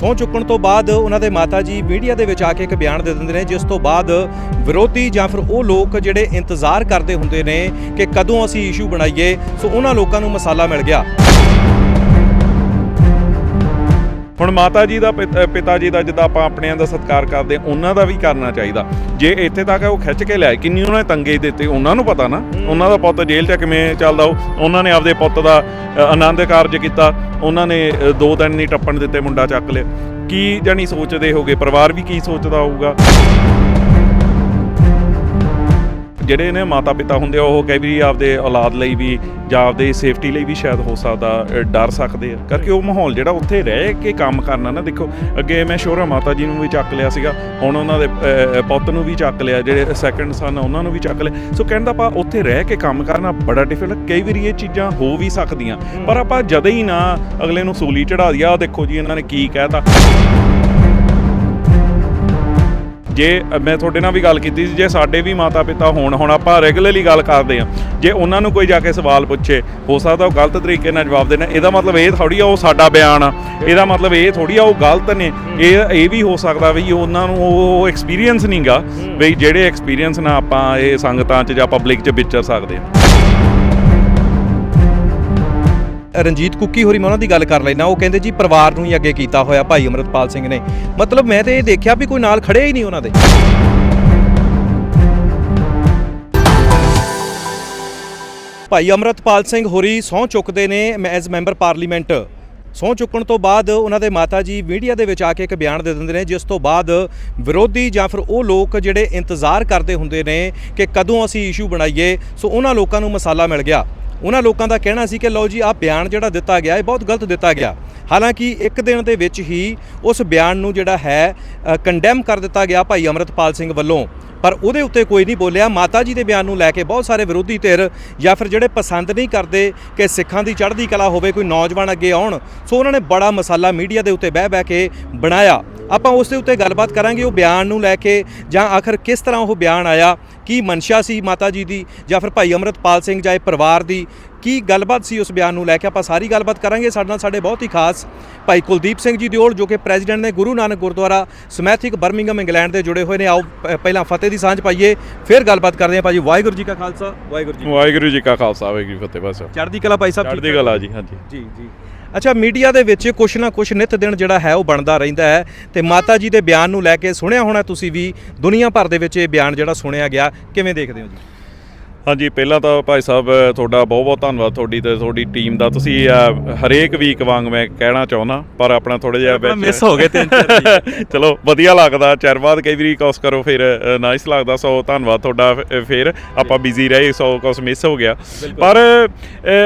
ਸਹੁੰ ਚੁੱਕਣ ਤੋਂ ਬਾਅਦ ਉਹਨਾਂ ਦੇ ਮਾਤਾ ਜੀ ਮੀਡੀਆ ਦੇ ਵਿੱਚ ਆ ਕੇ ਇੱਕ ਬਿਆਨ ਦੇ ਦਿੰਦੇ ਨੇ, ਜਿਸ ਤੋਂ ਬਾਅਦ ਵਿਰੋਧੀ ਜਾਂ ਫਿਰ ਉਹ ਲੋਕ ਜਿਹੜੇ ਇੰਤਜ਼ਾਰ ਕਰਦੇ ਹੁੰਦੇ ਨੇ ਕਿ ਕਦੋਂ ਅਸੀਂ ਇਸ਼ੂ ਬਣਾਈਏ, ਸੋ ਉਹਨਾਂ ਲੋਕਾਂ ਨੂੰ ਮਸਾਲਾ ਮਿਲ ਗਿਆ। ਹੁਣ ਮਾਤਾ ਜੀ ਦਾ ਪਿਤ- ਜੀ ਦਾ ਜਿੱਦਾਂ ਆਪਾਂ ਆਪਣਿਆਂ ਦਾ ਸਤਿਕਾਰ ਕਰਦੇ ਉਹਨਾਂ ਦਾ ਵੀ ਕਰਨਾ ਚਾਹੀਦਾ। ਜੇ ਇੱਥੇ ਤੱਕ ਉਹ ਖਿੱਚ ਕੇ ਲਿਆਏ ਕਿੰਨੀ ਉਹਨਾਂ ਨੇ ਤੰਗੇ ਦਿੱਤੇ ਉਹਨਾਂ ਨੂੰ ਪਤਾ ਨਾ। ਉਹਨਾਂ ਦਾ ਪੁੱਤ ਜੇਲ੍ਹ 'ਚ ਕਿਵੇਂ ਚੱਲਦਾ ਉਹ। ਉਹਨਾਂ ਨੇ ਆਪਦੇ ਪੁੱਤ ਦਾ ਆਨੰਦ ਕਾਰਜ ਕੀਤਾ। ਉਹਨਾਂ ਨੇ ਦੋ ਦਿਨ ਨਹੀਂ ਟੱਪਣ ਦਿੱਤੇ ਮੁੰਡਾ ਚੱਕ ਲਿਆ। ਕੀ ਜਾਨੀ ਸੋਚਦੇ ਹੋਗੇ? ਪਰਿਵਾਰ ਵੀ ਕੀ ਸੋਚਦਾ ਹੋਊਗਾ? ਜਿਹੜੇ ਨੇ ਮਾਤਾ ਪਿਤਾ ਹੁੰਦੇ ਆ ਉਹ ਕਈ ਵੀ ਆਪਦੇ ਔਲਾਦ ਲਈ ਵੀ ਜਾਂ ਆਪਦੇ ਸੇਫਟੀ ਲਈ ਵੀ ਸ਼ਾਇਦ ਹੋ ਸਕਦਾ ਡਰ ਸਕਦੇ ਆ। ਕਰਕੇ ਉਹ ਮਾਹੌਲ ਜਿਹੜਾ ਉੱਥੇ ਰਹਿ ਕੇ ਕੰਮ ਕਰਨਾ ਨਾ ਦੇਖੋ ਅੱਗੇ ਮੈਂ ਸ਼ੋਰਾ ਮਾਤਾ ਜੀ ਨੂੰ ਵੀ ਚੱਕ ਲਿਆ ਸੀਗਾ ਹੁਣ ਉਹਨਾਂ ਦੇ ਪੁੱਤ ਨੂੰ ਵੀ ਚੱਕ ਲਿਆ ਜਿਹੜੇ ਸੈਕੰਡ ਸਨ ਉਹਨਾਂ ਨੂੰ ਵੀ ਚੱਕ ਲਿਆ। ਸੋ ਕਹਿੰਦਾ ਆਪਾਂ ਉੱਥੇ ਰਹਿ ਕੇ ਕੰਮ ਕਰਨਾ ਬੜਾ ਡਿਫਿਕਲਟ ਕਈ ਵਾਰੀ ਇਹ ਚੀਜ਼ਾਂ ਹੋ ਵੀ ਸਕਦੀਆਂ। ਪਰ ਆਪਾਂ ਜਦ ਹੀ ਨਾ ਅਗਲੇ ਨੂੰ ਸੂਲੀ ਚੜਾ ਦਿਆ ਦੇਖੋ ਜੀ ਇਹਨਾਂ ਨੇ ਕੀ ਕਹਿਤਾ। ਜੇ ਮੈਂ ਤੁਹਾਡੇ ਨਾਲ ਵੀ ਗੱਲ ਕੀਤੀ ਸੀ, ਜੇ ਸਾਡੇ ਵੀ ਮਾਤਾ ਪਿਤਾ ਹੋਣ, ਹੁਣ ਆਪਾਂ ਰੈਗੂਲਰਲੀ ਗੱਲ ਕਰਦੇ ਆ ਜੇ ਉਹਨਾਂ ਨੂੰ ਕੋਈ ਜਾ ਕੇ ਸਵਾਲ ਪੁੱਛੇ, ਹੋ ਸਕਦਾ ਉਹ ਗਲਤ ਤਰੀਕੇ ਨਾਲ ਜਵਾਬ ਦੇਣਾ। ਇਹਦਾ ਮਤਲਬ ਇਹ ਥੋੜੀ ਆ, ਉਹ ਸਾਡਾ ਬਿਆਨ ਆ। ਇਹਦਾ ਮਤਲਬ ਇਹ ਥੋੜੀ ਆ, ਉਹ ਗਲਤ ਨੇ। ਇਹ ਇਹ ਵੀ ਹੋ ਸਕਦਾ ਵੀ ਉਹਨਾਂ ਨੂੰ ਉਹ ਐਕਸਪੀਰੀਅੰਸ ਨਹੀਂਗਾ ਵੀ ਜਿਹੜੇ ਐਕਸਪੀਰੀਅੰਸ ਨਾਲ ਆਪਾਂ ਇਹ ਸੰਗਤਾਂ 'ਚ ਜਾਂ ਪਬਲਿਕ 'ਚ ਵਿਚਰ ਸਕਦੇ ਆ ਰਣਜੀਤ ਕੁੱਕੀ ਹੋਰੀ, ਮੈਂ ਉਹਨਾਂ ਦੀ ਗੱਲ ਕਰ ਲੈਣਾ ਉਹ ਕਹਿੰਦੇ ਜੀ, ਪਰਿਵਾਰ ਨੂੰ ਹੀ ਅੱਗੇ ਕੀਤਾ ਹੋਇਆ ਭਾਈ ਅਮਰਤਪਾਲ ਸਿੰਘ ਨੇ। ਮਤਲਬ ਮੈਂ ਤੇ ਇਹ ਦੇਖਿਆ ਵੀ ਕੋਈ ਨਾਲ ਖੜੇ ਹੀ ਨਹੀਂ ਉਹਨਾਂ ਦੇ। ਭਾਈ ਅਮਰਤਪਾਲ ਸਿੰਘ ਹੋਰੀ ਸਹੁੰ ਚੁੱਕਦੇ ਨੇ ਐਜ਼ ਮੈਂਬਰ ਪਾਰਲੀਮੈਂਟ ਸਹੁੰ ਚੁੱਕਣ ਤੋਂ ਬਾਅਦ ਉਹਨਾਂ ਦੇ ਮਾਤਾ ਜੀ ਮੀਡੀਆ ਦੇ ਵਿੱਚ ਆ ਕੇ ਇੱਕ ਬਿਆਨ ਦੇ ਦਿੰਦੇ ਨੇ, ਜਿਸ ਤੋਂ ਬਾਅਦ ਵਿਰੋਧੀ ਜਾਂ ਫਿਰ ਉਹ ਲੋਕ ਜਿਹੜੇ ਇੰਤਜ਼ਾਰ ਕਰਦੇ ਹੁੰਦੇ ਨੇ ਕਿ ਕਦੋਂ ਅਸੀਂ ਇਸ਼ੂ ਬਣਾਈਏ, ਸੋ ਉਹਨਾਂ ਲੋਕਾਂ ਨੂੰ ਮਸਾਲਾ ਮਿਲ ਗਿਆ। ਉਹਨਾਂ ਲੋਕਾਂ ਦਾ ਕਹਿਣਾ ਸੀ ਕਿ ਲਓ ਜੀ, ਆਹ ਬਿਆਨ ਜਿਹੜਾ ਦਿੱਤਾ ਗਿਆ, ਇਹ ਬਹੁਤ ਗਲਤ ਦਿੱਤਾ ਗਿਆ। ਹਾਲਾਂਕਿ ਇੱਕ ਦਿਨ ਦੇ ਵਿੱਚ ਹੀ ਉਸ ਬਿਆਨ ਨੂੰ ਜਿਹੜਾ ਹੈ ਕੰਡੈਮ ਕਰ ਦਿੱਤਾ ਗਿਆ ਭਾਈ ਅਮਰਤਪਾਲ ਸਿੰਘ ਵੱਲੋਂ। ਪਰ ਉਹਦੇ ਉੱਤੇ ਕੋਈ ਨਹੀਂ ਬੋਲਿਆ। ਮਾਤਾ ਜੀ ਦੇ ਬਿਆਨ ਨੂੰ ਲੈ ਕੇ ਬਹੁਤ ਸਾਰੇ ਵਿਰੋਧੀ ਧਿਰ ਜਾਂ ਫਿਰ ਜਿਹੜੇ ਪਸੰਦ ਨਹੀਂ ਕਰਦੇ ਕਿ ਸਿੱਖਾਂ ਦੀ ਚੜ੍ਹਦੀ ਕਲਾ ਹੋਵੇ, ਕੋਈ ਨੌਜਵਾਨ ਅੱਗੇ ਆਉਣ। ਸੋ ਉਹਨਾਂ ਨੇ ਬੜਾ ਮਸਾਲਾ ਮੀਡੀਆ ਦੇ ਉੱਤੇ ਬਹਿ ਬਹਿ ਕੇ ਬਣਾਇਆ। ਆਪਾਂ ਉਸ ਦੇ ਉੱਤੇ ਗੱਲਬਾਤ ਕਰਾਂਗੇ ਉਹ ਬਿਆਨ ਨੂੰ ਲੈ ਕੇ ਜਾਂ ਆਖਰ ਕਿਸ ਤਰ੍ਹਾਂ ਉਹ ਬਿਆਨ ਆਇਆ, ਕੀ ਮਨਸ਼ਾ ਸੀ ਮਾਤਾ ਜੀ ਦੀ ਜਾਂ ਫਿਰ ਭਾਈ ਅਮਰਤਪਾਲ ਸਿੰਘ ਜਾਂ ਇਹ ਪਰਿਵਾਰ ਦੀ ਕੀ ਗੱਲਬਾਤ ਸੀ ਉਸ ਬਿਆਨ ਨੂੰ ਲੈ ਕੇ? ਆਪਾਂ ਸਾਰੀ ਗੱਲਬਾਤ ਕਰਾਂਗੇ। ਸਾਡੇ ਨਾਲ ਸਾਡੇ ਬਹੁਤ ਹੀ ਖਾਸ ਭਾਈ ਕੁਲਦੀਪ ਸਿੰਘ ਜੀ ਦਿਓਲ ਜੋ ਕਿ ਪ੍ਰੈਜ਼ੀਡੈਂਟ ਨੇ Guru Nanak Gurdwara Smethwick Birmingham England ਦੇ ਜੁੜੇ ਹੋਏ ਨੇ। ਆਓ ਪਹਿਲਾਂ ਫਤਿਹ ਦੀ ਸਾਂਝ ਪਾਈਏ ਫਿਰ ਗੱਲਬਾਤ ਕਰਦੇ ਹਾਂ ਭਾਜੀ। ਵਾਹਿਗੁਰੂ ਜੀ ਕਾ ਖਾਲਸਾ ਵਾਹਿਗੁਰੂ ਜੀ ਵਾਹਿਗੁਰੂ ਜੀ ਕਾ ਖਾਲਸਾ ਵਾਹਿਗੁਰੂ ਫਤਿਹ ਬਸ। ਚੜ੍ਹਦੀ ਕਲਾ ਭਾਈ ਸਾਹਿਬ ਚੜ੍ਹਦੀ ਕਲਾ ਜੀ ਹਾਂਜੀ। ਜੀ ਜੀ। ਅੱਛਾ ਮੀਡੀਆ ਦੇ ਵਿੱਚ ਕੁਛ ਨਾ ਕੁਛ ਨਿਤ ਦਿਨ ਜਿਹੜਾ ਹੈ ਉਹ ਬਣਦਾ ਰਹਿੰਦਾ ਹੈ। ਤੇ ਮਾਤਾ ਜੀ ਦੇ ਬਿਆਨ ਨੂੰ ਲੈ ਕੇ ਸੁਣਿਆ ਹੋਣਾ ਤੁਸੀਂ ਵੀ। ਦੁਨੀਆ ਭਰ ਦੇ ਵਿੱਚ ਇਹ ਬਿਆਨ ਜਿਹੜਾ ਸੁਣਿਆ ਗਿਆ। ਕਿਵੇਂ ਦੇਖਦੇ ਹੋ ਜੀ? ਹਾਂਜੀ ਪਹਿਲਾਂ ਤਾਂ ਭਾਈ ਸਾਹਿਬ ਤੁਹਾਡਾ ਬਹੁਤ ਬਹੁਤ ਧੰਨਵਾਦ ਤੁਹਾਡੀ ਤੇ ਤੁਹਾਡੀ ਟੀਮ ਦਾ। ਤੁਸੀਂ ਹਰੇਕ ਵੀਕ ਵਾਂਗ ਮੈਂ ਕਹਿਣਾ ਚਾਹੁੰਦਾ ਪਰ ਆਪਣਾ ਥੋੜਾ ਜਿਹਾ ਆਪਣਾ miss ਹੋ ਗਏ ਤਿੰਨ ਚਾਰ। ਚਲੋ ਵਧੀਆ ਲੱਗਦਾ। ਚਿਰ ਬਾਅਦ ਕਈ ਵਾਰੀ ਕੌਸ ਕਰੋ ਫਿਰ ਨਾਈਸ ਲੱਗਦਾ। ਸੋ ਧੰਨਵਾਦ ਤੁਹਾਡਾ ਫਿਰ ਆਪਾਂ ਬਿਜ਼ੀ ਰਹੇ ਸੋ ਕੁਛ ਮਿਸ ਹੋ ਗਿਆ। ਪਰ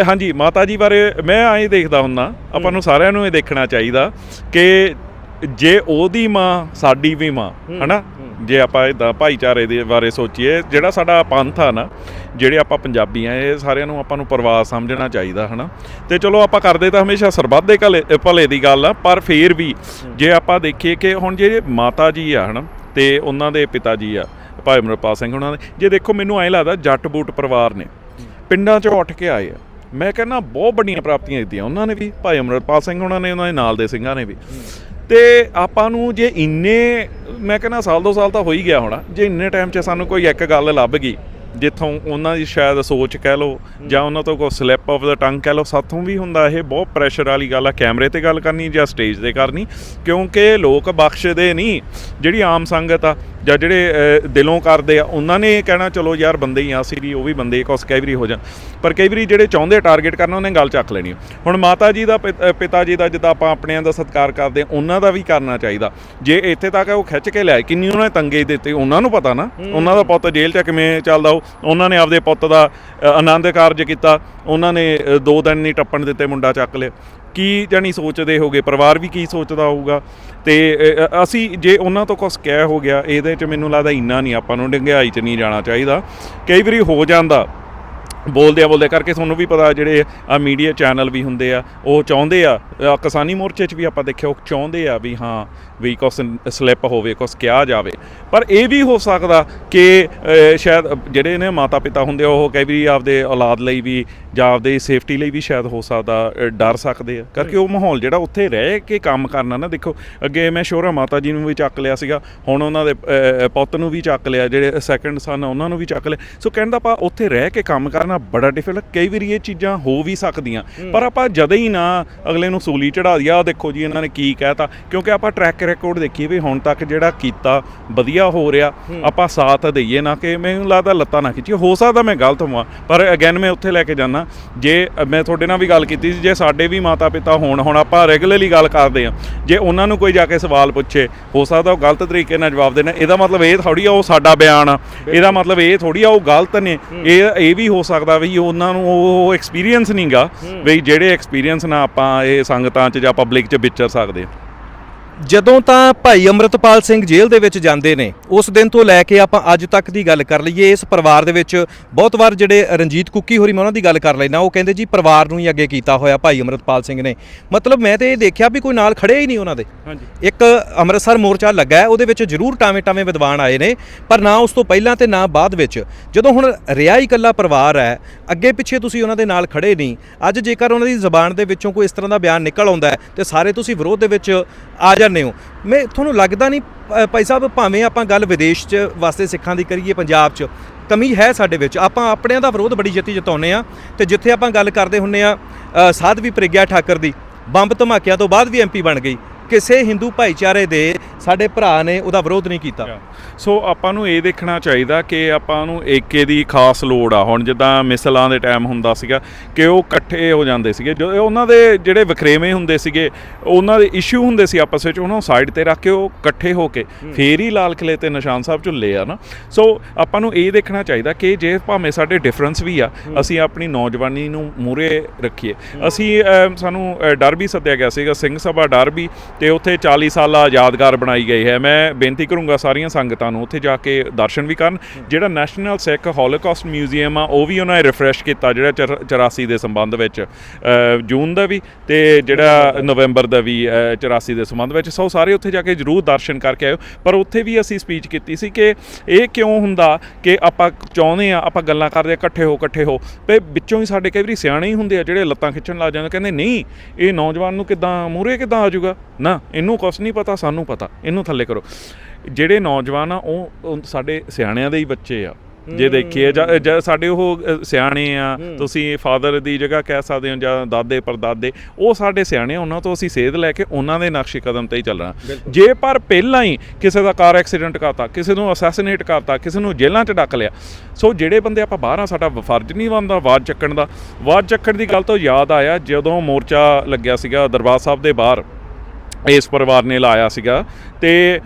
ਹਾਂਜੀ ਮਾਤਾ ਜੀ ਬਾਰੇ ਮੈਂ ਐਂ ਦੇਖਦਾ ਹੁੰਨਾ ਆਪਾਂ ਨੂੰ ਸਾਰਿਆਂ ਨੂੰ ਇਹ ਦੇਖਣਾ ਚਾਹੀਦਾ ਕਿ ਜੇ ਉਹਦੀ ਮਾਂ ਸਾਡੀ ਵੀ ਮਾਂ ਹਨਾ? ਜੇ ਆਪਾਂ ਇਦਾਂ ਭਾਈਚਾਰੇ ਦੇ ਬਾਰੇ ਸੋਚੀਏ ਜਿਹੜਾ ਸਾਡਾ ਪੰਥ ਆ ਨਾ ਜਿਹੜੇ ਆਪਾਂ ਪੰਜਾਬੀ ਆ ਇਹ ਸਾਰਿਆਂ ਨੂੰ ਆਪਾਂ ਨੂੰ ਪਰਿਵਾਰ ਸਮਝਣਾ ਚਾਹੀਦਾ ਹਨਾ? ਤੇ ਚਲੋ ਆਪਾਂ ਕਰਦੇ ਤਾਂ ਹਮੇਸ਼ਾ ਸਰਬੱਤ ਦੇ ਭਲੇ ਦੀ ਗੱਲ ਆ ਪਰ ਫੇਰ ਵੀ ਜੇ ਆਪਾਂ ਦੇਖੀਏ ਕਿ ਹੁਣ ਜਿਹੜੇ ਮਾਤਾ ਜੀ ਆ ਹਨਾ ਤੇ ਉਹਨਾਂ ਦੇ ਪਿਤਾ ਜੀ ਆ ਭਾਈ ਅਮਰਪਾਲ ਸਿੰਘ ਉਹਨਾਂ ਦੇ ਜੇ ਦੇਖੋ ਮੈਨੂੰ ਐਂ ਲੱਗਦਾ ਜੱਟ ਬੂਟ ਪਰਿਵਾਰ ਨੇ। ਪਿੰਡਾਂ 'ਚੋਂ ਉੱਠ ਕੇ ਆਏ ਆ। ਮੈਂ ਕਹਿੰਦਾ ਬਹੁਤ ਵੱਡੀਆਂ ਪ੍ਰਾਪਤੀਆਂ ਦਿੱਤੀਆਂ ਉਹਨਾਂ ਨੇ ਵੀ ਭਾਈ ਅਮਰਪਾਲ ਸਿੰਘ ਉਹਨਾਂ ਨੇ ਉਹਨਾਂ ਦੇ ਨਾਲ ਦੇ ਸਿੰਘਾਂ ਨੇ ਵੀ। ਤੇ ਆਪਾਂ ਨੂੰ ਜੇ ਇੰਨੇ, ਮੈਂ ਕਹਿੰਦਾ ਸਾਲ ਦੋ ਸਾਲ ਤਾਂ ਹੋ ਹੀ ਗਿਆ ਹੋਣਾ, ਜੇ ਇੰਨੇ ਟਾਈਮ 'ਚ ਸਾਨੂੰ ਕੋਈ ਇੱਕ ਗੱਲ ਲੱਭ ਗਈ, ਜਿੱਥੋਂ ਉਹਨਾਂ ਦੀ ਸ਼ਾਇਦ ਸੋਚ ਕਹਿ ਲਓ, ਜਾਂ ਉਹਨਾਂ ਤੋਂ ਕੋਈ ਸਲਿੱਪ ਆਫ ਦਾ ਟੰਗ ਕਹਿ ਲਓ, ਸਾਥੋਂ ਵੀ ਹੁੰਦਾ ਇਹ ਬਹੁਤ ਪ੍ਰੈਸ਼ਰ ਵਾਲੀ ਗੱਲ ਆ ਕੈਮਰੇ ਤੇ ਗੱਲ ਕਰਨੀ ਜਾਂ ਸਟੇਜ ਤੇ ਕਰਨੀ, ਕਿਉਂਕਿ ਲੋਕ ਬਖਸ਼ਦੇ ਨਹੀਂ, ਜਿਹੜੀ ਆਮ ਸੰਗਤ ਆ ਜਾਂ ਜਿਹੜੇ ਦਿਲੋਂ ਕਰਦੇ ਆ ਉਹਨਾਂ ਨੇ ਕਹਿਣਾ ਚਲੋ ਯਾਰ ਬੰਦੇ ਹੀ ਆ ਅਸੀਂ ਵੀ ਉਹ ਵੀ ਬੰਦੇ ਕੁਛ ਕਈ ਵਾਰੀ ਹੋ ਜਾਣ। ਪਰ ਕਈ ਵਾਰੀ ਜਿਹੜੇ ਚਾਹੁੰਦੇ ਟਾਰਗੇਟ ਕਰਨਾ ਉਹਨੇ ਗੱਲ ਚੱਕ ਲੈਣੀ ਹੁਣ ਮਾਤਾ ਜੀ ਦਾ ਪਿਤ- ਜੀ ਦਾ ਜਿੱਦਾਂ ਆਪਾਂ ਆਪਣਿਆਂ ਦਾ ਸਤਿਕਾਰ ਕਰਦੇ ਉਹਨਾਂ ਦਾ ਵੀ ਕਰਨਾ ਚਾਹੀਦਾ। ਜੇ ਇੱਥੇ ਤੱਕ ਉਹ ਖਿੱਚ ਕੇ ਲਿਆਏ ਕਿੰਨੀ ਉਹਨਾਂ ਨੇ ਤੰਗੇ ਦਿੱਤੇ ਉਹਨਾਂ ਨੂੰ ਪਤਾ ਨਾ। ਉਹਨਾਂ ਦਾ ਪੁੱਤ ਜੇਲ੍ਹ 'ਚ ਕਿਵੇਂ ਚੱਲਦਾ ਉਹ। ਉਹਨਾਂ ਨੇ ਆਪਦੇ ਪੁੱਤ ਦਾ ਆਨੰਦ ਕਾਰਜ ਕੀਤਾ। ਉਹਨਾਂ ਨੇ ਦੋ ਦਿਨ ਨਹੀਂ ਟੱਪਣ ਦਿੱਤੇ ਮੁੰਡਾ ਚੱਕ ਲਿਆ। ਕੀ ਜਾਨੀ ਸੋਚਦੇ ਹੋਗੇ? ਪਰਿਵਾਰ ਵੀ ਕੀ ਸੋਚਦਾ ਹੋਊਗਾ? ਤੇ ਅਸੀਂ ਜੇ ਉਹਨਾਂ ਤੋਂ ਕੁਝ ਕਹਿ ਹੋ ਗਿਆ, ਇਹਦੇ 'ਚ ਮੈਨੂੰ ਲੱਗਦਾ ਇੰਨਾ ਨਹੀਂ ਆਪਾਂ ਨੂੰ ਡੰਗਿਆਈ 'ਚ ਨਹੀਂ ਜਾਣਾ ਚਾਹੀਦਾ। ਕਈ ਵਾਰੀ ਹੋ ਜਾਂਦਾ ਬੋਲਦੇ ਆ, ਬੋਲਦੇ ਕਰਕੇ ਤੁਹਾਨੂੰ ਵੀ ਪਤਾ ਜਿਹੜੇ ਆ ਮੀਡੀਆ ਚੈਨਲ ਵੀ ਹੁੰਦੇ ਆ, ਉਹ ਚਾਹੁੰਦੇ ਆ ਕਿਸਾਨੀ ਮੋਰਚੇ 'ਚ ਵੀ ਆਪਾਂ ਦੇਖਿਆ, ਉਹ ਚਾਹੁੰਦੇ ਆ ਵੀ ਹਾਂ, ਵੀ ਕੁਛ ਸਲਿੱਪ ਹੋਵੇ, ਕੁਛ ਕਿਹਾ ਜਾਵੇ। ਪਰ ਇਹ ਵੀ ਹੋ ਸਕਦਾ ਕਿ ਸ਼ਾਇਦ ਜਿਹੜੇ ਨੇ ਮਾਤਾ ਪਿਤਾ ਹੁੰਦੇ ਆ, ਉਹ ਕਈ ਵੀ ਆਪਦੇ ਔਲਾਦ ਲਈ ਵੀ ਜਾਂ ਆਪਦੇ ਸੇਫਟੀ ਲਈ ਵੀ ਸ਼ਾਇਦ ਹੋ ਸਕਦਾ ਡਰ ਸਕਦੇ ਆ। ਕਰਕੇ ਉਹ ਮਾਹੌਲ ਜਿਹੜਾ ਉੱਥੇ ਰਹਿ ਕੇ ਕੰਮ ਕਰਨਾ ਨਾ, ਦੇਖੋ, ਅੱਗੇ ਮੈਂ ਸ਼ੋਰਾ ਮਾਤਾ ਜੀ ਨੂੰ ਵੀ ਚੱਕ ਲਿਆ ਸੀਗਾ, ਹੁਣ ਉਹਨਾਂ ਦੇ ਪੁੱਤ ਨੂੰ ਵੀ ਚੱਕ ਲਿਆ, ਜਿਹੜੇ ਸੈਕੰਡ ਸਨ ਉਹਨਾਂ ਨੂੰ ਵੀ ਚੱਕ ਲਿਆ। ਸੋ ਕਹਿੰਦਾ ਆਪਾਂ ਉੱਥੇ ਰਹਿ ਕੇ ਕੰਮ ਕਰਨਾ ਬੜਾ ਡਿਫਿਕਲਟ ਕਈ ਵਾਰੀ ਇਹ ਚੀਜ਼ਾਂ ਹੋ ਵੀ ਸਕਦੀਆਂ। ਪਰ ਆਪਾਂ ਜਦ ਹੀ ਨਾ ਅਗਲੇ ਨੂੰ ਸੂਲੀ ਚੜਾ ਦਿਆ ਆਹ ਦੇਖੋ ਜੀ ਇਹਨਾਂ ਨੇ ਕੀ ਕਹਿਤਾ ਕਿਉਂਕਿ ਆਪਾਂ ਟਰੈਕ ਰਿਕਾਰਡ ਦੇਖੀਏ ਵੀ ਹੁਣ ਤੱਕ ਜਿਹੜਾ ਕੀਤਾ ਵਧੀਆ ਹੋ ਰਿਹਾ। ਆਪਾਂ ਸਾਥ ਦਈਏ ਨਾ ਕਿ ਮੈਨੂੰ ਲੱਗਦਾ ਲੱਤਾਂ ਨਾ ਖਿੱਚੀ ਹੋ ਸਕਦਾ ਮੈਂ ਗਲਤ ਹੋਵਾਂ ਪਰ ਅਗੇਨ ਮੈਂ ਉੱਥੇ ਲੈ ਕੇ ਜਾਣਾ ਜੇ ਮੈਂ ਤੁਹਾਡੇ ਨਾਲ ਵੀ ਗੱਲ ਕੀਤੀ ਸੀ ਜੇ ਸਾਡੇ ਵੀ ਮਾਤਾ ਪਿਤਾ ਹੋਣ ਹੁਣ ਆਪਾਂ ਰੈਗੂਲਰਲੀ ਗੱਲ ਕਰਦੇ ਆ ਜੇ ਉਹਨਾਂ ਨੂੰ ਕੋਈ ਜਾ ਕੇ ਸਵਾਲ ਪੁੱਛੇ ਹੋ ਸਕਦਾ ਉਹ ਗਲਤ ਤਰੀਕੇ ਨਾਲ ਜਵਾਬ ਦੇਣਾ। ਇਹਦਾ ਮਤਲਬ ਇਹ ਥੋੜੀ ਆ ਉਹ ਸਾਡਾ ਬਿਆਨ ਆ। ਇਹਦਾ ਮਤਲਬ ਇਹ ਥੋੜੀ ਆ ਉਹ ਗਲਤ ਨੇ। ਇਹ ਇਹ ਵੀ ਹੋ ਸਕਦਾ ਵੀ ਉਹਨਾਂ ਨੂੰ ਉਹ ਐਕਸਪੀਰੀਅੰਸ ਨਹੀਂਗਾ ਵੀ ਜਿਹੜੇ ਐਕਸਪੀਰੀਅੰਸ ਨਾਲ ਆਪਾਂ ਇਹ ਸੰਗਤਾਂ 'ਚ ਜਾਂ ਪਬਲਿਕ 'ਚ ਵਿਚਰ ਸਕਦੇ ਆ ਜਦੋਂ ਤਾਂ ਭਾਈ ਅਮਰਤਪਾਲ ਸਿੰਘ ਜੇਲ੍ਹ ਦੇ ਵਿੱਚ ਜਾਂਦੇ ਨੇ ਉਸ ਦਿਨ ਤੋਂ ਲੈ ਕੇ ਆਪਾਂ ਅੱਜ ਤੱਕ ਦੀ ਗੱਲ ਕਰ ਲਈਏ ਇਸ ਪਰਿਵਾਰ ਦੇ ਵਿੱਚ ਬਹੁਤ ਵਾਰ ਜਿਹੜੇ ਰਣਜੀਤ ਕੁੱਕੀ ਹੋਰੀ ਮੈਂ ਉਹਨਾਂ ਦੀ ਗੱਲ ਕਰ ਲੈਣਾ ਉਹ ਕਹਿੰਦੇ ਜੀ ਪਰਿਵਾਰ ਨੂੰ ਹੀ ਅੱਗੇ ਕੀਤਾ ਹੋਇਆ ਭਾਈ ਅਮਰਤਪਾਲ ਸਿੰਘ ਨੇ। ਮਤਲਬ ਮੈਂ ਤੇ ਇਹ ਦੇਖਿਆ ਵੀ ਕੋਈ ਨਾਲ ਖੜੇ ਹੀ ਨਹੀਂ ਉਹਨਾਂ ਦੇ। ਹਾਂਜੀ। ਇੱਕ ਅੰਮ੍ਰਿਤਸਰ ਮੋਰਚਾ ਲੱਗਾ ਹੈ, ਉਹਦੇ ਵਿੱਚ ਜ਼ਰੂਰ ਟਾਵੇਂ ਟਾਵੇਂ ਵਿਦਵਾਨ ਆਏ ਨੇ ਪਰ ਨਾ ਉਸ ਤੋਂ ਪਹਿਲਾਂ ਤੇ ਨਾ ਬਾਅਦ ਵਿੱਚ ਜਦੋਂ ਹੁਣ ਰਿਹਾ ਹੀ ਇਕੱਲਾ ਪਰਿਵਾਰ ਹੈ ਅੱਗੇ ਪਿੱਛੇ ਤੁਸੀਂ ਉਹਨਾਂ ਦੇ ਨਾਲ ਖੜੇ ਨਹੀਂ ਅੱਜ ਜੇਕਰ ਉਹਨਾਂ ਦੀ ਜ਼ਬਾਨ ਦੇ ਵਿੱਚੋਂ ਕੋਈ ਇਸ ਤਰ੍ਹਾਂ ਦਾ ਬਿਆਨ ਨਿਕਲ ਆਉਂਦਾ ਹੈ ਤੇ ਸਾਰੇ ਤੁਸੀਂ ਵਿਰੋਧ ਦੇ ਵਿੱਚ ਆ ਜਾਂਦੇ ਹੋ? ਮੈਂ ਤੁਹਾਨੂੰ ਲੱਗਦਾ ਨਹੀਂ ਭਾਈ ਸਾਹਿਬ, ਭਾਵੇਂ ਆਪਾਂ ਗੱਲ ਵਿਦੇਸ਼ 'ਚ, ਵਾਸਤੇ ਸਿੱਖਾਂ ਦੀ ਕਰੀਏ, ਪੰਜਾਬ 'ਚ, ਕਮੀ ਹੈ ਸਾਡੇ ਵਿੱਚ। ਆਪਾਂ ਆਪਣਿਆਂ ਦਾ ਵਿਰੋਧ ਬੜੀ ਜੱਤੀ ਜਤਾਉਂਦੇ ਆ ਤੇ ਜਿੱਥੇ ਆਪਾਂ ਗੱਲ ਕਰਦੇ ਹੁੰਨੇ ਆ ਸਾਧਵੀ ਪ੍ਰਗਿਆ ਠਾਕਰ ਦੀ, ਬੰਬ ਧਮਾਕਿਆਂ ਤੋਂ ਬਾਅਦ ਵੀ ਐਮਪੀ ਬਣ ਗਈ। ਕਿਸੇ ਹਿੰਦੂ ਭਾਈਚਾਰੇ ਦੇ ਸਾਡੇ ਭਰਾ ਨੇ ਉਹਦਾ ਵਿਰੋਧ ਨਹੀਂ ਕੀਤਾ। ਸੋ ਆਪਾਂ ਨੂੰ ਇਹ ਦੇਖਣਾ ਚਾਹੀਦਾ ਕਿ ਆਪਾਂ ਨੂੰ ਏਕੇ ਦੀ ਖਾਸ ਲੋੜ ਆ। ਹੁਣ ਜਿੱਦਾਂ ਮਿਸਲਾਂ ਦੇ ਟਾਈਮ ਹੁੰਦਾ ਸੀਗਾ ਕਿ ਉਹ ਇਕੱਠੇ ਹੋ ਜਾਂਦੇ ਸੀਗੇ। ਜੋ ਉਹਨਾਂ ਦੇ ਜਿਹੜੇ ਵਖਰੇਵੇਂ ਹੁੰਦੇ ਸੀਗੇ ਉਹਨਾਂ ਦੇ ਇਸ਼ੂ ਹੁੰਦੇ ਸੀ ਆਪਸ ਵਿੱਚ ਉਹਨਾਂ ਨੂੰ ਸਾਈਡ ਤੇ ਰੱਖ ਕੇ ਉਹ ਇਕੱਠੇ ਹੋ ਕੇ ਫੇਰ ਹੀ ਲਾਲ ਕਿਲੇ ਤੇ ਨਿਸ਼ਾਨ ਸਾਹਿਬ ਝੁੱਲੇ ਆ ਨਾ। ਸੋ ਆਪਾਂ ਨੂੰ ਇਹ ਦੇਖਣਾ ਚਾਹੀਦਾ ਕਿ ਜੇ ਭਾਵੇਂ ਸਾਡੇ ਡਿਫਰੈਂਸ ਵੀ ਆ ਅਸੀਂ ਆਪਣੀ ਨੌਜਵਾਨੀ ਨੂੰ ਮੂਰੇ ਰੱਖੀਏ। ਅਸੀਂ ਸਾਨੂੰ ਡਰ ਵੀ ਸੱਦਿਆ ਗਿਆ ਸੀਗਾ। ਸਿੰਘ ਸਭਾ ਡਰ ਵੀ ਤੇ ਉੱਥੇ 40 ਸਾਲਾ ਯਾਦਗਾਰ ਬਣਾਈ ਗਈ ਹੈ। ਮੈਂ ਬੇਨਤੀ ਕਰੂੰਗਾ ਸਾਰੀਆਂ ਸੰਗਤਾਂ ਨੂੰ ਉੱਥੇ ਜਾ ਕੇ ਦਰਸ਼ਨ ਵੀ ਕਰਨ। ਜਿਹੜਾ ਨੈਸ਼ਨਲ ਸਿੱਖ ਹੋਲੋਕਾਸਟ ਮਿਊਜ਼ੀਅਮ ਆ ਉਹ ਵੀ ਉਹਨਾਂ ਨੇ ਰਿਫਰੈਸ਼ ਕੀਤਾ ਜਿਹੜਾ ਚਰ- 84 ਦੇ ਸੰਬੰਧ ਵਿੱਚ। ਜੂਨ ਦਾ ਵੀ ਤੇ ਜਿਹੜਾ ਨਵੰਬਰ ਦਾ ਵੀ ਅਹ, 84 ਦੇ ਸੰਬੰਧ ਵਿੱਚ। ਸੋ ਸਾਰੇ ਉੱਥੇ ਜਾ ਕੇ ਜਰੂਰ ਦਰਸ਼ਨ ਕਰਕੇ ਆਇਓ। ਪਰ ਉੱਥੇ ਵੀ ਅਸੀਂ ਸਪੀਚ ਕੀਤੀ ਸੀ ਕਿ ਇਹ ਕਿਉਂ ਹੁੰਦਾ ਕਿ ਆਪਾਂ ਚਾਹੁੰਦੇ ਆ ਆਪਾਂ ਗੱਲਾਂ ਕਰਦੇ ਆ ਇਕੱਠੇ ਹੋ ਇਕੱਠੇ ਹੋ। ਤੇ ਵਿੱਚੋਂ ਹੀ ਸਾਡੇ ਕਈ ਵਾਰੀ ਸਿਆਣੇ ਹੀ ਹੁੰਦੇ ਆ ਜਿਹੜੇ ਲੱਤਾਂ ਖਿੱਚਣ ਲੱਗ ਜਾਂਦੇ ਕਹਿੰਦੇ ਨਹੀਂ ਇਹ ਨੌਜਵਾਨ ਨੂੰ ਕਿਦਾਂ ਮੂਰੇ ਕਿਦਾਂ ਆ ਜਾਊਗਾ? ਨਾ ਇਹਨੂੰ ਕੁਛ ਨਹੀਂ ਪਤਾ ਸਾਨੂੰ ਪਤਾ। ਇਹਨੂੰ ਥੱਲੇ ਕਰੋ। ਜਿਹੜੇ ਨੌਜਵਾਨ ਆ ਉਹ ਉਹ ਸਾਡੇ ਸਿਆਣਿਆਂ ਦੇ ਹੀ ਬੱਚੇ ਆ। ਜੇ ਦੇਖੀਏ ਜਾਂ ਜਾਂ ਸਾਡੇ ਉਹ ਸਿਆਣੇ ਆ ਤੁਸੀਂ ਫਾਦਰ ਦੀ ਜਗ੍ਹਾ ਕਹਿ ਸਕਦੇ ਹੋ ਜਾਂ ਦਾਦੇ ਪਰਦਾਦੇ ਉਹ ਸਾਡੇ ਸਿਆਣੇ ਆ ਉਹਨਾਂ ਤੋਂ ਅਸੀਂ ਸੇਧ ਲੈ ਕੇ ਉਹਨਾਂ ਦੇ ਨਕਸ਼ੇ ਕਦਮ ਤੇ ਹੀ ਚੱਲਣਾ ਜੇ ਪਰ ਪਹਿਲਾਂ ਹੀ ਕਿਸੇ ਦਾ ਕਾਰ ਐਕਸੀਡੈਂਟ ਕਰਤਾ ਕਿਸੇ ਨੂੰ ਅਸੈਸੀਨੇਟ ਕਰਤਾ ਕਿਸੇ ਨੂੰ ਜੇਲ੍ਹਾਂ 'ਚ ਡੱਕ ਲਿਆ ਸੋ ਜਿਹੜੇ ਬੰਦੇ ਆਪਾਂ ਬਾਹਰ ਆ ਸਾਡਾ ਫਰਜ਼ ਨਹੀਂ ਬਣਦਾ ਆਵਾਜ਼ ਚੱਕਣ ਦਾ। ਆਵਾਜ਼ ਚੱਕਣ ਦੀ ਗੱਲ ਤੋਂ ਯਾਦ ਆਇਆ ਜਦੋਂ ਮੋਰਚਾ ਲੱਗਿਆ ਸੀਗਾ ਦਰਬਾਰ ਸਾਹਿਬ ਦੇ ਬਾਹਰ। ਇਸ ਪਰਿਵਾਰ ਨੇ ਲਾਇਆ ਸੀਗਾ ਤੇ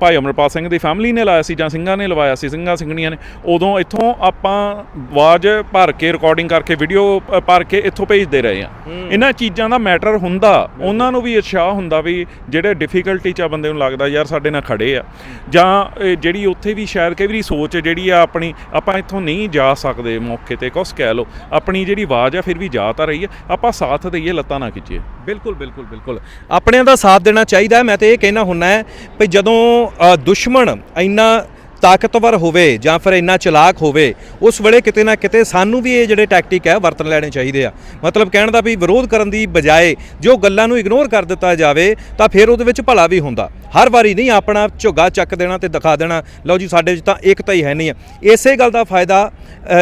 ਭਾਈ ਅਮਰਪਾਲ ਸਿੰਘ ਦੀ ਫੈਮਿਲੀ ਨੇ ਲਾਇਆ ਸੀ ਜਾਂ ਸਿੰਘਾਂ ਨੇ ਲਵਾਇਆ ਸੀ ਸਿੰਘਾਂ ਸਿੰਘਣੀਆਂ ਨੇ ਉਦੋਂ ਇੱਥੋਂ ਆਪਾਂ ਆਵਾਜ਼ ਭਰ ਕੇ ਰਿਕਾਰਡਿੰਗ ਕਰਕੇ ਵੀਡੀਓ ਭਰ ਕੇ ਇੱਥੋਂ ਭੇਜਦੇ ਰਹੇ ਆ ਇਹਨਾਂ ਚੀਜ਼ਾਂ ਦਾ ਮੈਟਰ ਹੁੰਦਾ ਉਹਨਾਂ ਨੂੰ ਵੀ ਉਤਸ਼ਾਹ ਹੁੰਦਾ ਵੀ ਜਿਹੜੇ ਡਿਫਿਕਲਟੀ ਚ ਆ ਬੰਦੇ ਨੂੰ ਲੱਗਦਾ ਯਾਰ ਸਾਡੇ ਨਾਲ ਖੜੇ ਆ। ਜਾਂ ਜਿਹੜੀ ਉੱਥੇ ਵੀ ਸ਼ਾਇਦ ਕਈ ਵਾਰੀ ਸੋਚ ਜਿਹੜੀ ਆ ਆਪਣੀ ਆਪਾਂ ਇੱਥੋਂ ਨਹੀਂ ਜਾ ਸਕਦੇ ਮੌਕੇ ਤੇ ਕੁਛ ਕਹਿ ਲਓ ਆਪਣੀ ਜਿਹੜੀ ਆਵਾਜ਼ ਆ ਫਿਰ ਵੀ ਜਾ ਤਾਂ ਰਹੀ ਆ ਆਪਾਂ ਸਾਥ ਦਈਏ ਲੱਤਾਂ ਨਾ ਖਿੱਚੀਏ। ਬਿਲਕੁਲ ਬਿਲਕੁਲ ਬਿਲਕੁਲ। ਆਪਣਿਆਂ ਦਾ ਸਾਥ ਦੇਣਾ ਚਾਹੀਦਾ ਹੈ। ਮੈਂ ਤੇ ਇਹ ਕਹਿਣਾ ਹੁੰਨਾ ਹੈ ਵੀ ਜਦੋਂ ਅ, ਦੁਸ਼ਮਣ ਇੰਨਾ ਤਾਕਤਵਰ ਹੋਵੇ ਜਾਂ ਫਿਰ ਇੰਨਾ ਚਲਾਕ ਹੋਵੇ ਉਸ ਵੇਲੇ ਕਿਤੇ ਨਾ ਕਿਤੇ ਸਾਨੂੰ ਵੀ ਇਹ ਜਿਹੜੇ ਟੈਕਟਿਕ ਹੈ ਵਰਤਣ ਲੈਣੇ ਚਾਹੀਦੇ ਆ। ਮਤਲਬ ਕਹਿਣ ਦਾ ਵੀ ਵਿਰੋਧ ਕਰਨ ਦੀ ਬਜਾਏ ਜੋ ਗੱਲਾਂ ਨੂੰ ਇਗਨੋਰ ਕਰ ਦਿੱਤਾ ਜਾਵੇ ਤਾਂ ਫਿਰ ਉਹਦੇ ਵਿੱਚ ਭਲਾ ਵੀ ਹੁੰਦਾ। ਹਰ ਵਾਰੀ ਨਹੀਂ, ਆਪਣਾ ਝੁੱਗਾ ਚੱਕ ਦੇਣਾ ਤੇ ਦਿਖਾ ਦੇਣਾ। ਲਓ ਜੀ, ਸਾਡੇ 'ਚ ਤਾਂ ਇਕਤਾ ਹੀ ਹੈ ਨਹੀਂ। ਹੈ ਇਸੇ ਗੱਲ ਦਾ ਫਾਇਦਾ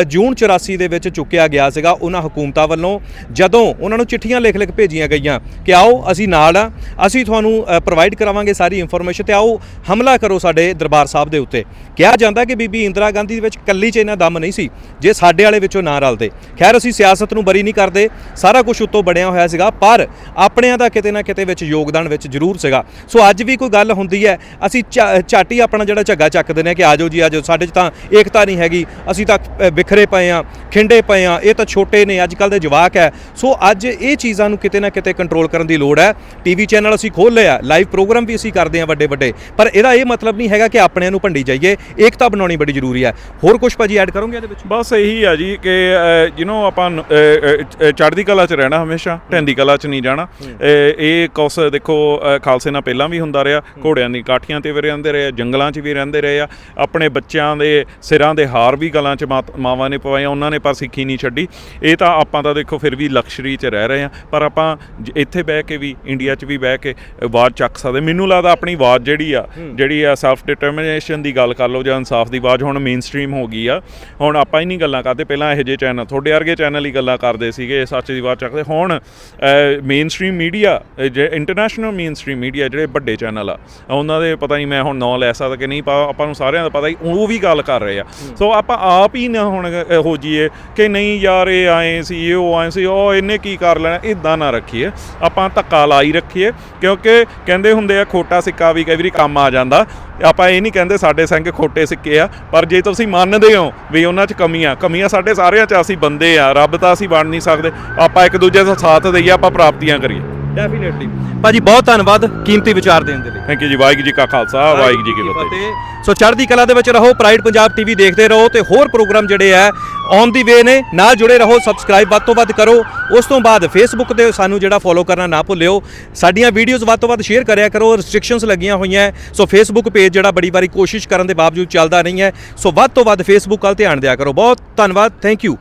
ਜੂਨ 84 ਦੇ ਵਿੱਚ ਚੁੱਕਿਆ ਗਿਆ ਸੀਗਾ ਉਹਨਾਂ ਹਕੂਮਤਾਂ ਵੱਲੋਂ, ਜਦੋਂ ਉਹਨਾਂ ਨੂੰ ਚਿੱਠੀਆਂ ਲਿਖ ਲਿਖ ਭੇਜੀਆਂ ਗਈਆਂ ਕਿ ਆਓ, ਅਸੀਂ ਨਾਲ ਆ, ਅਸੀਂ ਤੁਹਾਨੂੰ ਪ੍ਰੋਵਾਈਡ ਕਰਾਵਾਂਗੇ ਸਾਰੀ ਇਨਫੋਰਮੇਸ਼ਨ ਤੇ ਆਓ, ਹਮਲਾ ਕਰੋ ਸਾਡੇ ਦਰਬਾਰ ਸਾਹਿਬ ਦੇ ਉੱਤੇ। ਕਿਹਾ ਜਾਂਦਾ ਕਿ ਬੀਬੀ ਇੰਦਰਾ ਗਾਂਧੀ ਦੇ ਵਿੱਚ ਕੱਲੀ ਚ ਇਹਨਾਂ ਦਮ ਨਹੀਂ ਸੀ, ਜੇ ਸਾਡੇ ਵਾਲੇ ਵਿੱਚੋਂ ਨਾ ਰਲਦੇ। ਖੈਰ, ਅਸੀਂ ਸਿਆਸਤ ਨੂੰ ਬਰੀ ਨਹੀਂ ਕਰਦੇ, ਸਾਰਾ ਕੁਝ ਉੱਤੋਂ ਬਣਿਆ ਹੋਇਆ ਸੀਗਾ, ਪਰ ਆਪਣਿਆਂ ਦਾ ਕਿਤੇ ਨਾ ਕਿਤੇ ਵਿੱਚ ਯੋਗਦਾਨ ਵਿੱਚ ਜ਼ਰੂਰ ਸੀਗਾ। ਸੋ ਅੱਜ ਵੀ ਕੋਈ ਗੱਲ ਹੁੰਦੀ ਹੈ ਅਸੀਂ ਹੀ ਆਪਣਾ ਜਿਹੜਾ ਝੱਗਾ ਚੱਕਦੇ ਨੇ ਕਿ ਆਜੋ ਜੀ ਆਜੋ ਸਾਡੇ 'ਚ ਤਾਂ ਏਕਤਾ ਨਹੀਂ ਹੈਗੀ ਅਸੀਂ ਤਾਂ ਅ, ਬਿਖਰੇ ਪਏ ਆ ਖਿੰਡੇ ਪਏ ਆ ਇਹ ਤਾਂ ਛੋਟੇ ਨੇ ਅੱਜ ਕੱਲ ਦੇ ਜਵਾਕ ਹੈ। ਸੋ ਅੱਜ ਇਹ ਚੀਜ਼ਾਂ ਨੂੰ ਕਿਤੇ ਨਾ ਕਿਤੇ ਕੰਟਰੋਲ ਕਰਨ ਦੀ ਲੋੜ ਹੈ। ਟੀਵੀ ਚੈਨਲ ਅਸੀਂ ਖੋਲ੍ਹ ਲਿਆ ਲਾਈਵ ਪ੍ਰੋਗਰਾਮ ਵੀ ਅਸੀਂ ਕਰਦੇ ਆ ਵੱਡੇ ਵੱਡੇ ਪਰ ਇਹਦਾ ਇਹ ਮਤਲਬ ਨਹੀਂ ਹੈਗਾ ਕਿ ਆਪਣਿਆਂ ਨੂੰ ਭੰਡੀ ਜਾਈਏ ਏਕਤਾ ਬਣਾਉਣੀ ਬੜੀ ਜ਼ਰੂਰੀ ਹੈ। ਹੋਰ ਕੁਝ ਭਾਜੀ ਐਡ ਕਰੋਗੇ ਇਹਦੇ ਵਿੱਚ? ਬਸ ਇਹੀ ਆ ਜੀ ਕਿ ਯੂ نو ਆਪਾਂ ਚੜ੍ਹਦੀ ਕਲਾ 'ਚ ਰਹਿਣਾ ਹਮੇਸ਼ਾ ਢੈਂਦੀ ਕਲਾ 'ਚ ਨਹੀਂ ਜਾਣਾ। ਇਹ- ਕੁਛ ਦੇਖੋ ਖਾਲਸੇ ਨਾਲ ਪਹਿਲਾਂ ਵੀ ਹੁੰਦਾ ਰਿਹਾ। ਘੋੜਿਆਂ ਦੀ ਕਾਠੀਆਂ ਤੇ ਵੀ ਰਹਿੰਦੇ ਰਹੇ ਆ, ਜੰਗਲਾਂ 'ਚ ਵੀ ਰਹਿੰਦੇ ਰਹੇ ਆ। ਆਪਣੇ ਬੱਚਿਆਂ ਦੇ ਸਿਰਾਂ ਦੇ ਹਾਰ ਵੀ ਗਲਾਂ 'ਚ ਮਾਵਾਂ ਨੇ ਪਵਾਏ ਉਹਨਾਂ ਨੇ ਪਰ ਸਿੱਖੀ ਨਹੀਂ ਛੱਡੀ। ਇਹ ਤਾਂ ਆਪਾਂ ਤਾਂ ਦੇਖੋ ਫਿਰ ਵੀ ਲਕਸ਼ਰੀ 'ਚ ਰਹਿ ਰਹੇ ਆ ਪਰ ਆਪਾਂ ਇੱਥੇ ਬਹਿ ਕੇ ਵੀ ਇੰਡੀਆ 'ਚ ਵੀ ਬਹਿ ਕੇ ਆਵਾਜ਼ ਚੱਕ ਸਕਦੇ। ਮੈਨੂੰ ਲੱਗਦਾ ਆਪਣੀ ਆਵਾਜ਼ ਜਿਹੜੀ ਆ ਜਿਹੜੀ ਆ ਸੈਲਫ ਡਿਟਰਮੀਨੇਸ਼ਨ ਦੀ ਗੱਲ ਕਰ ਲਓ ਜਾਂ ਇਨਸਾਫ ਦੀ ਆਵਾਜ਼ ਹੁਣ ਮੇਨ ਸਟ੍ਰੀਮ ਹੋ ਗਈ ਆ ਹੁਣ ਆਪਾਂ ਹੀ ਨਹੀਂ ਗੱਲਾਂ ਕਰਦੇ ਪਹਿਲਾਂ ਇਹੋ ਜਿਹੇ ਚੈਨਲ ਤੁਹਾਡੇ ਵਰਗੇ ਚੈਨਲ ਹੀ ਗੱਲਾਂ ਕਰਦੇ ਸੀਗੇ ਸੱਚ ਦੀ ਆਵਾਜ਼ ਚੱਕਦੇ। ਹੁਣ ਮੇਨ ਸਟ੍ਰੀਮ ਮੀਡੀਆ ਜੇ ਇੰਟਰਨੈਸ਼ਨਲ ਮੇਨ ਸਟ੍ਰੀਮ ਮੀਡੀਆ ਜਿਹੜੇ ਵੱਡੇ ਚੈਨਲ ਆ ਉਹਨਾਂ ਦੇ ਪਤਾ ਨਹੀਂ ਮੈਂ ਹੁਣ ਨਾਂ ਲੈ ਸਕਦਾ ਕਿ ਨਹੀਂ ਪਾ ਆਪਾਂ ਨੂੰ ਸਾਰਿਆਂ ਦਾ ਪਤਾ ਹੀ ਉਹ ਵੀ ਗੱਲ ਕਰ ਰਹੇ ਆ। ਸੋ ਆਪਾਂ ਆਪ ਹੀ ਨਾ ਹੁਣ ਹੋ ਜੀਏ ਕਿ ਨਹੀਂ ਯਾਰ ਇਹ ਆਏ ਸੀ ਇਹ ਉਹ ਆਏ ਸੀ ਉਹ ਇਹਨੇ ਕੀ ਕਰ ਲੈਣਾ ਇਦਾਂ ਨਾ ਰੱਖੀਏ। ਆਪਾਂ ਧੱਕਾ ਲਾਈ ਰੱਖੀਏ ਕਿਉਂਕਿ ਕਹਿੰਦੇ ਹੁੰਦੇ ਆ ਖੋਟਾ ਸਿੱਕਾ ਵੀ ਕਈ ਵਾਰੀ ਕੰਮ ਆ ਜਾਂਦਾ। ਆਪਾਂ ਇਹ ਨਹੀਂ ਕਹਿੰਦੇ ਸਾਡੇ ਸਿੰਘ ਖੋਟੇ ਸਿੱਕੇ ਆ ਪਰ ਜੇ ਤੁਸੀਂ ਮੰਨਦੇ ਹੋ ਵੀ ਉਹਨਾਂ 'ਚ ਕਮੀਆਂ ਕਮੀਆਂ ਸਾਡੇ ਸਾਰਿਆਂ 'ਚ ਅਸੀਂ ਬੰਦੇ ਆ ਰੱਬ ਤਾਂ ਅਸੀਂ ਬਣ ਨਹੀਂ ਸਕਦੇ। ਆਪਾਂ ਇੱਕ ਦੂਜੇ ਦਾ ਸਾਥ ਦਈਏ ਆਪਾਂ ਪ੍ਰਾਪਤੀਆਂ ਕਰੀਏ। ਡੈਫੀਨਿਟਲੀ ਭਾਜੀ ਬਹੁਤ ਧੰਨਵਾਦ ਕੀਮਤੀ ਵਿਚਾਰ ਦੇਣ ਦੇ ਲਈ। ਥੈਂਕ ਯੂ ਜੀ ਵਾਹਿਗੁਰੂ ਜੀ ਕਾ ਖਾਲਸਾ ਵਾਹਿਗੁਰੂ ਜੀ ਕੀ ਫਤਿਹ। ਸੋ ਚੜ੍ਹਦੀ ਕਲਾ ਦੇ ਵਿੱਚ ਰਹੋ ਪ੍ਰਾਈਡ ਪੰਜਾਬ ਟੀਵੀ ਦੇਖਦੇ ਰਹੋ ਤੇ ਹੋਰ ਪ੍ਰੋਗਰਾਮ ਜਿਹੜੇ ਆ ਔਨ ਦੀ ਵੇ ਨੇ ਨਾਲ ਜੁੜੇ ਰਹੋ ਸਬਸਕ੍ਰਾਈਬ ਵੱਧ ਤੋਂ ਵੱਧ ਕਰੋ। ਉਸ ਤੋਂ ਬਾਅਦ ਫੇਸਬੁੱਕ ਤੇ ਸਾਨੂੰ ਜਿਹੜਾ ਫੋਲੋ ਕਰਨਾ ਨਾ ਭੁੱਲਿਓ ਸਾਡੀਆਂ ਵੀਡੀਓਜ਼ ਵੱਧ ਤੋਂ ਵੱਧ ਸ਼ੇਅਰ ਕਰਿਆ ਕਰੋ ਰੈਸਟ੍ਰਿਕਸ਼ਨਸ ਲੱਗੀਆਂ ਹੋਈਆਂ। ਸੋ ਫੇਸਬੁੱਕ ਪੇਜ ਜਿਹੜਾ ਬੜੀ ਵਾਰੀ ਕੋਸ਼ਿਸ਼ ਕਰਨ ਦੇ ਬਾਵਜੂਦ ਚੱਲਦਾ ਨਹੀਂ ਹੈ। ਸੋ ਵੱਧ ਤੋਂ ਵੱਧ ਫੇਸਬੁੱਕ ਵੱਲ ਧਿਆਨ ਦਿਆ ਕਰੋ। ਬਹੁਤ ਧੰਨਵਾਦ ਥੈਂਕ ਯੂ